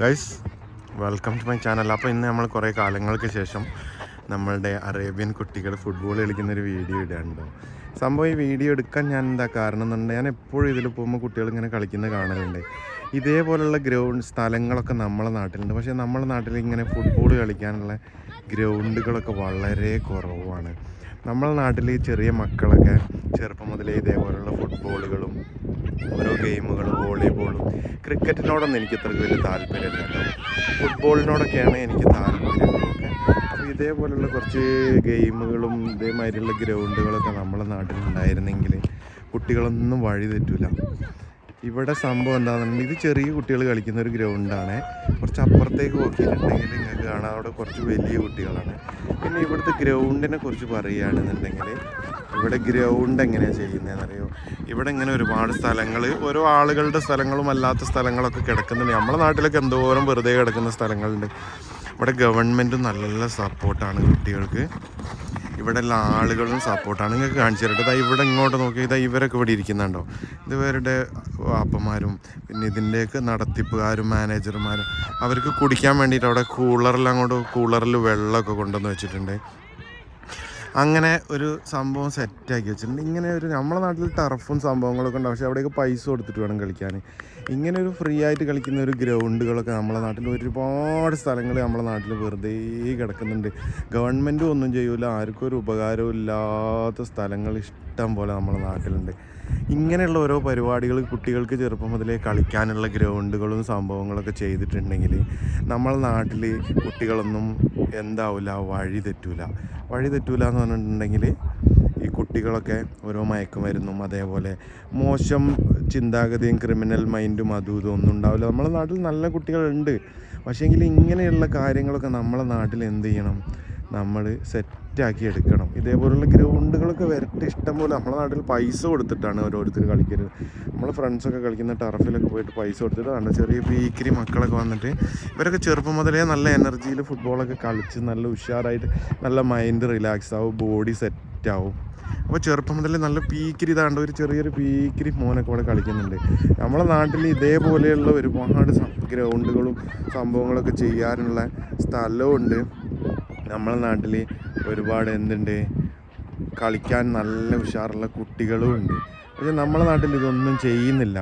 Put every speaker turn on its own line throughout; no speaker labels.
Guys welcome to my channel അപ്പോൾ ഇന്ന് നമ്മൾ കുറേ കാലങ്ങൾക്ക് ശേഷം നമ്മളുടെ അറേബ്യൻ കുട്ടികൾ ഫുട്ബോൾ കളിക്കുന്നൊരു വീഡിയോ ഇടാനുണ്ടോ സംഭവം ഈ വീഡിയോ എടുക്കാൻ ഞാൻ എന്താ കാരണം എന്നുണ്ടെങ്കിൽ ഞാൻ എപ്പോഴും ഇതിൽ പോകുമ്പോൾ കുട്ടികൾ ഇങ്ങനെ കളിക്കുന്നത് കാണലുണ്ട്. ഇതേപോലുള്ള ഗ്രൗണ്ട് സ്ഥലങ്ങളൊക്കെ നമ്മളെ നാട്ടിലുണ്ട്. പക്ഷേ നമ്മളെ നാട്ടിൽ ഇങ്ങനെ ഫുട്ബോൾ കളിക്കാനുള്ള ഗ്രൗണ്ടുകളൊക്കെ വളരെ കുറവാണ്. നമ്മളെ നാട്ടിൽ ചെറിയ മക്കളൊക്കെ ചെറുപ്പം മുതലേ ഇതേപോലുള്ള ഫുട്ബോളുകളും ഓരോ ഗെയിമുകളും വോളിബോളും ക്രിക്കറ്റിനോടൊന്നും എനിക്ക് ഇത്രയ്ക്ക് വലിയ താല്പര്യമില്ല ഫുട്ബോളിനോടൊക്കെയാണ് എനിക്ക് താല്പര്യമൊക്കെ അപ്പോൾ ഇതേപോലുള്ള കുറച്ച് ഗെയിമുകളും ഇതേമാതിരിയുള്ള ഗ്രൗണ്ടുകളൊക്കെ നമ്മളെ നാട്ടിലുണ്ടായിരുന്നെങ്കിൽ കുട്ടികളൊന്നും വഴി തെറ്റില്ല ഇവിടെ സംഭവം എന്താണെന്നുണ്ടെങ്കിൽ ഇത് ചെറിയ കുട്ടികൾ കളിക്കുന്ന ഒരു ഗ്രൗണ്ടാണ്. കുറച്ച് അപ്പുറത്തേക്ക് നോക്കിയിട്ടുണ്ടെങ്കിൽ നിങ്ങൾക്ക് കാണാം. അവിടെ കുറച്ച് വലിയ കുട്ടികളാണ്. പിന്നെ ഇവിടുത്തെ ഗ്രൗണ്ടിനെ കുറിച്ച് പറയുകയാണെന്നുണ്ടെങ്കിൽ ഇവിടെ ഗ്രൗണ്ട് എങ്ങനെയാണ് ചെയ്യുന്നതെന്നറിയോ? ഇവിടെ ഇങ്ങനെ ഒരുപാട് സ്ഥലങ്ങൾ ഓരോ ആളുകളുടെ സ്ഥലങ്ങളും അല്ലാത്ത സ്ഥലങ്ങളൊക്കെ കിടക്കുന്നുണ്ട്. നമ്മുടെ നാട്ടിലൊക്കെ എന്തോരം വെറുതെ കിടക്കുന്ന സ്ഥലങ്ങളുണ്ട്. ഇവിടെ ഗവൺമെന്റും നല്ല സപ്പോർട്ടാണ് കുട്ടികൾക്ക്. ഇവിടെ എല്ലാ ആളുകളും സപ്പോർട്ടാണ് നിങ്ങൾക്ക് കാണിച്ചു തരട്ടെ. ഇതാ ഇവിടെ ഇങ്ങോട്ട് നോക്കി ഇതാ ഇവരൊക്കെ ഇവിടെ ഇരിക്കുന്നുണ്ടോ? ഇത് ഇവരുടെ വാപ്പന്മാരും പിന്നെ ഇതിന്റെയൊക്കെ നടത്തിപ്പുകാരും മാനേജർമാരും അവർക്ക് കുടിക്കാൻ വേണ്ടിയിട്ട് അവിടെ കൂളറിൽ അങ്ങോട്ട് കൂളറിൽ വെള്ളമൊക്കെ കൊണ്ടുവന്ന് വെച്ചിട്ടുണ്ട്. അങ്ങനെ ഒരു സംഭവം സെറ്റാക്കി വെച്ചിട്ടുണ്ട്. ഇങ്ങനെ ഒരു നമ്മുടെ നാട്ടിൽ ടർഫും സംഭവങ്ങളൊക്കെ ഉണ്ട്. പക്ഷേ അവിടെയൊക്കെ പൈസ കൊടുത്തിട്ട് വേണം കളിക്കാൻ. ഇങ്ങനെ ഒരു ഫ്രീ ആയിട്ട് കളിക്കുന്ന ഒരു ഗ്രൗണ്ടുകളൊക്കെ നമ്മളെ നാട്ടിൽ ഒരുപാട് സ്ഥലങ്ങൾ നമ്മളെ നാട്ടിൽ വെറുതെ കിടക്കുന്നുണ്ട്. ഗവൺമെന്റും ഒന്നും ചെയ്യൂല. ആർക്കും ഒരു ഉപകാരവും ഇല്ലാത്ത സ്ഥലങ്ങൾ ഇഷ്ടം പോലെ നമ്മളെ നാട്ടിലുണ്ട്. ഇങ്ങനെയുള്ള ഓരോ പരിപാടികൾ കുട്ടികൾക്ക് ചെറുപ്പം മുതലേ കളിക്കാനുള്ള ഗ്രൗണ്ടുകളും സംഭവങ്ങളൊക്കെ ചെയ്തിട്ടുണ്ടെങ്കിൽ നമ്മളെ നാട്ടിൽ കുട്ടികളൊന്നും എന്താവില്ല വഴി തെറ്റൂല. വഴി തെറ്റൂല എന്ന് പറഞ്ഞിട്ടുണ്ടെങ്കിൽ ഈ കുട്ടികളൊക്കെ ഓരോ മയക്കുമരുന്നും അതേപോലെ മോശം ചിന്താഗതിയും ക്രിമിനൽ മൈൻഡും അതും ഇതും ഒന്നും ഉണ്ടാവില്ല. നമ്മളെ നാട്ടിൽ നല്ല കുട്ടികളുണ്ട്. പക്ഷേങ്കിൽ ഇങ്ങനെയുള്ള കാര്യങ്ങളൊക്കെ നമ്മളെ നാട്ടിൽ എന്ത് ചെയ്യണം? നമ്മൾ സെറ്റാക്കി എടുക്കണം. ഇതേപോലുള്ള ഗ്രൗണ്ടുകളൊക്കെ വരട്ടെ. ഇഷ്ടം പോലെ നമ്മളെ നാട്ടിൽ പൈസ കൊടുത്തിട്ടാണ് ഓരോരുത്തർ കളിക്കരുത് നമ്മളെ ഫ്രണ്ട്സൊക്കെ കളിക്കുന്ന ടർഫിലൊക്കെ പോയിട്ട് പൈസ കൊടുത്തിട്ട് കണ്ട? ചെറിയ പീക്കിരി മക്കളൊക്കെ വന്നിട്ട് ഇവരൊക്കെ ചെറുപ്പം മുതലേ നല്ല എനർജിയിൽ ഫുട്ബോളൊക്കെ കളിച്ച് നല്ല ഉഷാറായിട്ട് നല്ല മൈൻഡ് റിലാക്സ് ആവും ബോഡി സെറ്റ് ആവും. അപ്പോൾ ചെറുപ്പം മുതലേ നല്ല പീക്കിരി ഇതാണ്ട് ഒരു ചെറിയൊരു പീക്കിരി മോനൊക്കെ ഇവിടെ കളിക്കുന്നുണ്ട്. നമ്മളെ നാട്ടിൽ ഇതേപോലെയുള്ള ഒരുപാട് ഗ്രൗണ്ടുകളും സംഭവങ്ങളൊക്കെ ചെയ്യാനുള്ള സ്ഥലവും ഉണ്ട് നമ്മളെ നാട്ടിൽ ഒരുപാട് എന്തുണ്ട്? കളിക്കാൻ നല്ല ഉഷാറുള്ള കുട്ടികളും ഉണ്ട്. പക്ഷെ നമ്മളെ നാട്ടിൽ ഇതൊന്നും ചെയ്യുന്നില്ല.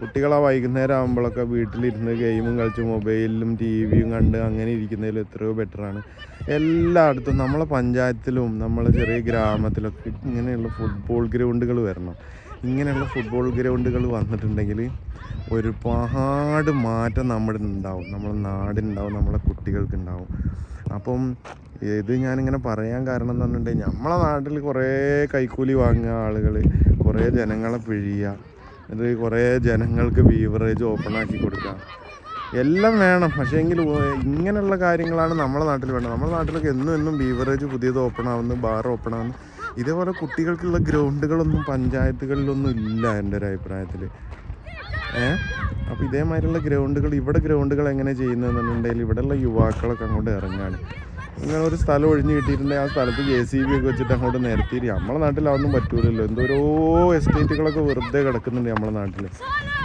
കുട്ടികളെ വൈകുന്നേരം ആകുമ്പോഴൊക്കെ വീട്ടിലിരുന്ന് ഗെയിമും കളിച്ച് മൊബൈലിലും ടി വിയും കണ്ട് അങ്ങനെ ഇരിക്കുന്നതിൽ എത്രയോ ബെറ്ററാണ് എല്ലായിടത്തും നമ്മളെ പഞ്ചായത്തിലും നമ്മളെ ചെറിയ ഗ്രാമത്തിലൊക്കെ ഇങ്ങനെയുള്ള ഫുട്ബോൾ ഗ്രൗണ്ടുകൾ വരണം. ഇങ്ങനെയുള്ള ഫുട്ബോൾ ഗ്രൗണ്ടുകൾ വന്നിട്ടുണ്ടെങ്കിൽ ഒരുപാട് മാറ്റം നമ്മുടെ ഉണ്ടാവും നമ്മുടെ നാടിനുണ്ടാവും നമ്മളെ കുട്ടികൾക്കുണ്ടാവും. അപ്പം ഇത് ഞാനിങ്ങനെ പറയാൻ കാരണം എന്ന് പറഞ്ഞിട്ടുണ്ടെങ്കിൽ നമ്മളെ നാട്ടിൽ കുറേ കൈക്കൂലി വാങ്ങുക ആളുകൾ കുറേ ജനങ്ങളെ പിഴിയുക എന്നിട്ട് കുറേ ജനങ്ങൾക്ക് ബീവറേജ് ഓപ്പൺ ആക്കി കൊടുക്കുക. എല്ലാം വേണം. പക്ഷേ എങ്കിൽ ഇങ്ങനെയുള്ള കാര്യങ്ങളാണ് നമ്മുടെ നാട്ടിൽ വേണ്ടത്. നമ്മുടെ നാട്ടിലൊക്കെ എന്നും എന്നും ബീവറേജ് പുതിയത് ഓപ്പൺ ആവുന്നു ബാർ ഓപ്പൺ ആവുന്നു. ഇതേപോലെ കുട്ടികൾക്കുള്ള ഗ്രൗണ്ടുകളൊന്നും പഞ്ചായത്തുകളിലൊന്നും ഇല്ല എന്റെ ഒരു അഭിപ്രായത്തിൽ ഏ? അപ്പോൾ ഇതേമാതിരിയുള്ള ഗ്രൗണ്ടുകൾ ഇവിടെ ഗ്രൗണ്ടുകൾ എങ്ങനെ ചെയ്യുന്നതെന്നുണ്ടെങ്കിൽ ഇവിടെയുള്ള യുവാക്കളൊക്കെ അങ്ങോട്ട് ഇറങ്ങാണ്. ഇങ്ങനെ ഒരു സ്ഥലം ഒഴിഞ്ഞു കിട്ടിയിട്ടുണ്ടെങ്കിൽ ആ സ്ഥലത്ത് ജെ സി ബി ഒക്കെ വെച്ചിട്ട് അങ്ങോട്ട് നിരത്തിയിട്ട് നമ്മളെ നാട്ടിൽ അതൊന്നും പറ്റൂലല്ലോ. എന്തോരോ എസ്റ്റേറ്റുകളൊക്കെ വെറുതെ കിടക്കുന്നുണ്ട് നമ്മളെ നാട്ടിൽ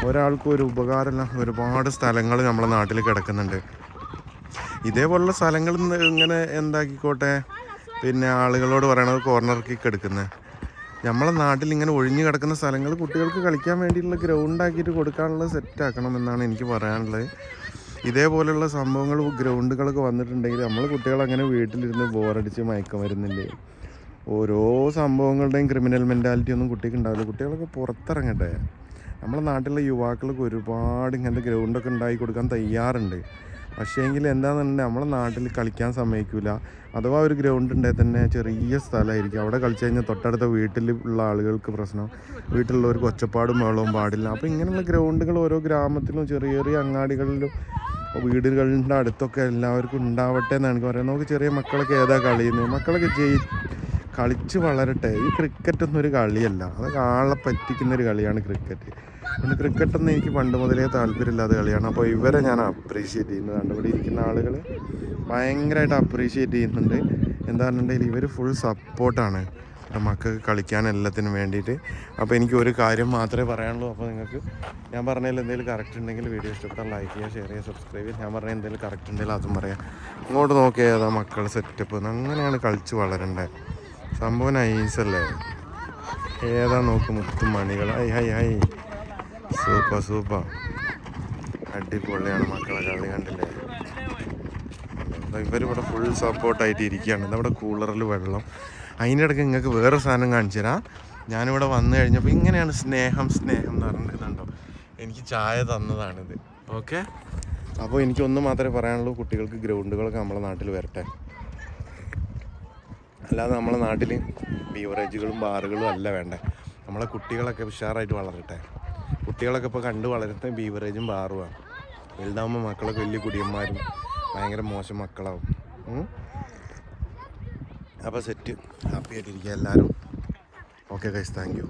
ഒരാൾക്കും ഒരു ഉപകാരമില്ല ഒരുപാട് സ്ഥലങ്ങൾ നമ്മളെ നാട്ടിൽ കിടക്കുന്നുണ്ട്. ഇതേപോലുള്ള സ്ഥലങ്ങൾ ഇങ്ങനെ എന്താക്കിക്കോട്ടെ? പിന്നെ ആളുകളോട് പറയണത് കോർണർ കിക്ക് എടുക്കുന്നത് നമ്മളെ നാട്ടിൽ ഇങ്ങനെ ഒഴിഞ്ഞു കിടക്കുന്ന സ്ഥലങ്ങൾ കുട്ടികൾക്ക് കളിക്കാൻ വേണ്ടിയിട്ടുള്ള ഗ്രൗണ്ട് ആക്കിയിട്ട് കൊടുക്കാനുള്ള സെറ്റ് ആക്കണം എന്നാണ് എനിക്ക് പറയാനുള്ളത്. ഇതേപോലെയുള്ള സംഭവങ്ങൾ ഗ്രൗണ്ടുകളൊക്കെ വന്നിട്ടുണ്ടെങ്കിൽ നമ്മൾ കുട്ടികൾ അങ്ങനെ വീട്ടിലിരുന്ന് ബോറടിച്ച് മയക്കമരുന്നില്ലേ? ഓരോ സംഭവങ്ങളുടെയും ക്രിമിനൽ മെന്റാലിറ്റി ഒന്നും കുട്ടിക്ക് ഉണ്ടാവില്ല. കുട്ടികളൊക്കെ പുറത്തിറങ്ങട്ടെ. നമ്മളെ നാട്ടിലെ യുവാക്കൾക്ക് ഒരുപാട് ഇങ്ങനത്തെ ഗ്രൗണ്ടൊക്കെ ഉണ്ടാക്കി കൊടുക്കാൻ തയ്യാറുണ്ട്. പക്ഷേ എങ്കിൽ എന്താണെന്നുണ്ടെങ്കിൽ നമ്മളെ നാട്ടിൽ കളിക്കാൻ സമ്മതിക്കില്ല അഥവാ ഒരു ഗ്രൗണ്ട് ഉണ്ടെങ്കിൽ തന്നെ ചെറിയ സ്ഥലമായിരിക്കും. അവിടെ കളിച്ചു കഴിഞ്ഞാൽ തൊട്ടടുത്ത വീട്ടിൽ ഉള്ള ആളുകൾക്ക് പ്രശ്നം. വീട്ടിലുള്ളവർക്ക് ഒച്ചപ്പാടും വെള്ളവും പാടില്ല. അപ്പോൾ ഇങ്ങനെയുള്ള ഗ്രൗണ്ടുകൾ ഓരോ ഗ്രാമത്തിലും ചെറിയ ചെറിയ അങ്ങാടികളിലും വീടുകളുടെ അടുത്തൊക്കെ എല്ലാവർക്കും ഉണ്ടാവട്ടെ എന്നാണ് എനിക്ക് പറയുന്നത് നമുക്ക് ചെറിയ മക്കളൊക്കെ ഏതാ കളിയുന്നത്? മക്കളൊക്കെ ജയി കളിച്ച് വളരട്ടെ. ഈ ക്രിക്കറ്റ് ഒന്നും ഒരു കളിയല്ല. അതൊക്കെ ആളെ പറ്റിക്കുന്ന ഒരു കളിയാണ് ക്രിക്കറ്റ്. അതുകൊണ്ട് ക്രിക്കറ്റ് ഒന്നും എനിക്ക് പണ്ട് മുതലേ താല്പര്യമില്ലാത്ത കളിയാണ്. അപ്പോൾ ഇവരെ ഞാൻ അപ്രീഷിയേറ്റ് ചെയ്യുന്നത് കണ്ട് ഇവിടെ ഇരിക്കുന്ന ആളുകൾ ഭയങ്കരമായിട്ട് അപ്രീഷിയേറ്റ് ചെയ്യുന്നുണ്ട്. എന്താണെന്നുണ്ടെങ്കിൽ ഇവർ ഫുൾ സപ്പോർട്ടാണ് മക്കൾക്ക് കളിക്കാൻ എല്ലാത്തിനും വേണ്ടിയിട്ട്. അപ്പോൾ എനിക്ക് ഒരു കാര്യം മാത്രമേ പറയാനുള്ളൂ. അപ്പോൾ നിങ്ങൾക്ക് ഞാൻ പറഞ്ഞതിൽ എന്തെങ്കിലും കറക്റ്റ് ഉണ്ടെങ്കിൽ വീഡിയോ ഇഷ്ടപ്പെട്ടാൽ ലൈക്ക് ചെയ്യുക ഷെയർ ചെയ്യുക സബ്സ്ക്രൈബ് ചെയ്യുക. ഞാൻ പറഞ്ഞ എന്തെങ്കിലും കറക്റ്റ് ഉണ്ടെങ്കിൽ അതും പറയാം. ഇങ്ങോട്ട് നോക്കിയാൽ മക്കൾ സെറ്റപ്പ് അങ്ങനെയാണ് കളിച്ച് വളരണ്ടേ. സംഭവം നൈസല്ലേ ഏതാ നോക്ക് മുത്തും മണികൾ hi hi hi. Super super. അടിപൊളിയാണ് മക്കളെ കളി കണ്ടില്ലേ? ഇവരിവിടെ ഫുൾ സപ്പോർട്ടായിട്ട് ഇരിക്കുകയാണ്. നമ്മുടെ കൂളറിൽ വെള്ളം. അതിനിടയ്ക്ക് നിങ്ങൾക്ക് വേറെ സാധനം കാണിച്ചു തരാം. ഞാനിവിടെ വന്നു കഴിഞ്ഞപ്പോൾ ഇങ്ങനെയാണ് സ്നേഹം സ്നേഹം എന്ന് പറഞ്ഞിട്ടുണ്ടോ എനിക്ക് ചായ തന്നതാണിത്. ഓക്കെ? അപ്പോൾ എനിക്കൊന്ന് മാത്രമേ പറയാനുള്ളൂ കുട്ടികൾക്ക് ഗ്രൗണ്ടുകളൊക്കെ നമ്മുടെ നാട്ടിൽ വരട്ടെ. അല്ലാതെ നമ്മളെ നാട്ടിൽ ബീവറേജുകളും ബാറുകളും അല്ല വേണ്ടേ. നമ്മളെ കുട്ടികളൊക്കെ ഉഷാറായിട്ട് വളരട്ടെ. കുട്ടികളൊക്കെ ഇപ്പോൾ കണ്ട് വളരുന്ന ബീവറേജും ബാറുമാണ് വലുതാകുമ്പോൾ മക്കളൊക്കെ വലിയ കുടിയന്മാരും ഭയങ്കര മോശം മക്കളാവും. അപ്പോൾ സെറ്റ് ഹാപ്പി ആയിട്ടിരിക്കുക എല്ലാവരും. Okay guys thank you